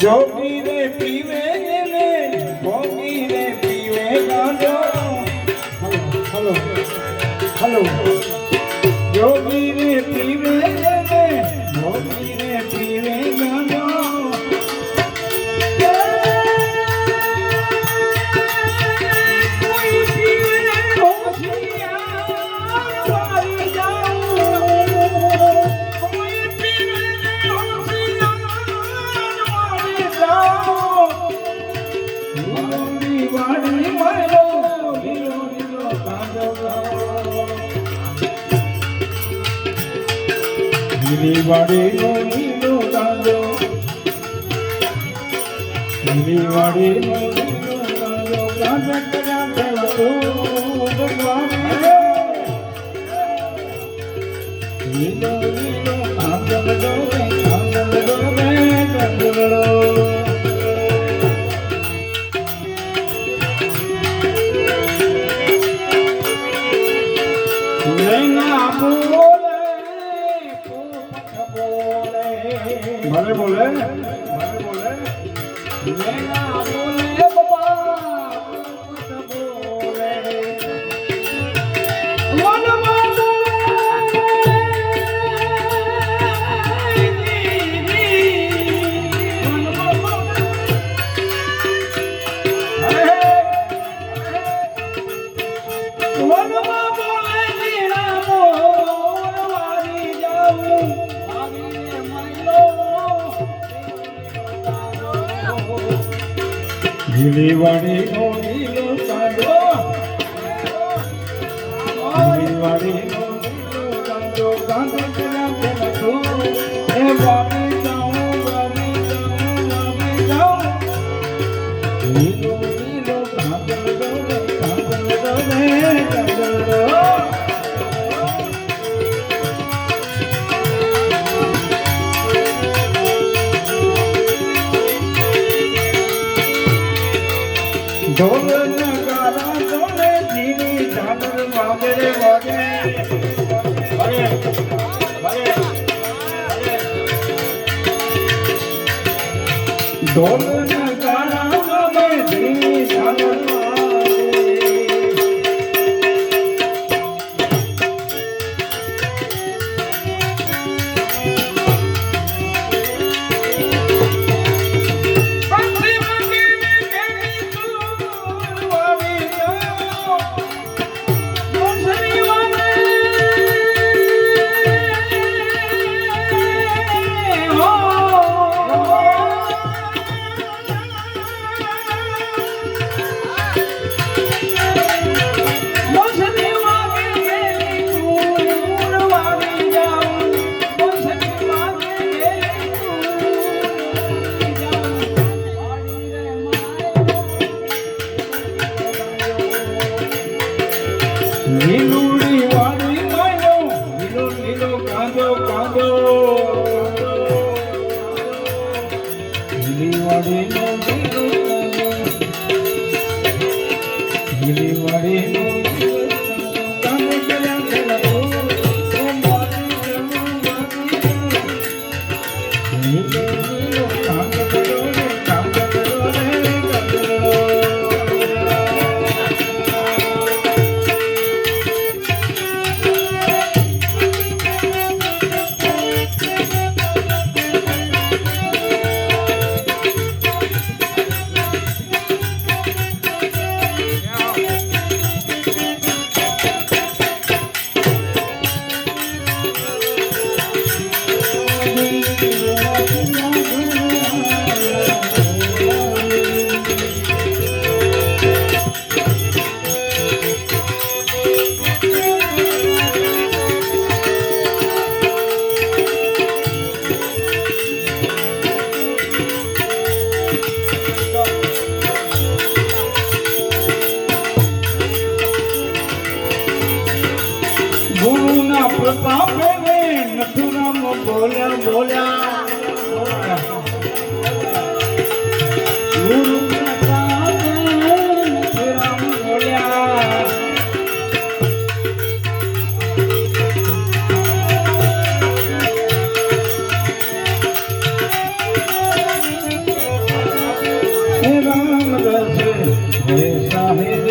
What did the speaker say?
જોગી રે પીવે ને ભોગી રે પીવે ગાંડો હલો હલો હલો. હીરે વાડેનો લીલો કાંદો હીરે વાડેનો લીલો કાંદો કાંદો કર્યા દેવાતો ભગવાન લીલો લીલો કાંદો કાંદો કાંદો કાંદો ભલે બોલે. ભલે બોલે. લીલી વાળી નો લીલો ચાંદો લીલી વાળી નો લીલો ચાંદો ગાંધો જરા પેલા તો એ બાપુ Don't Menino. બોલ્યા બોલ્યા Hey, Ram, Ram, Ram, Ram,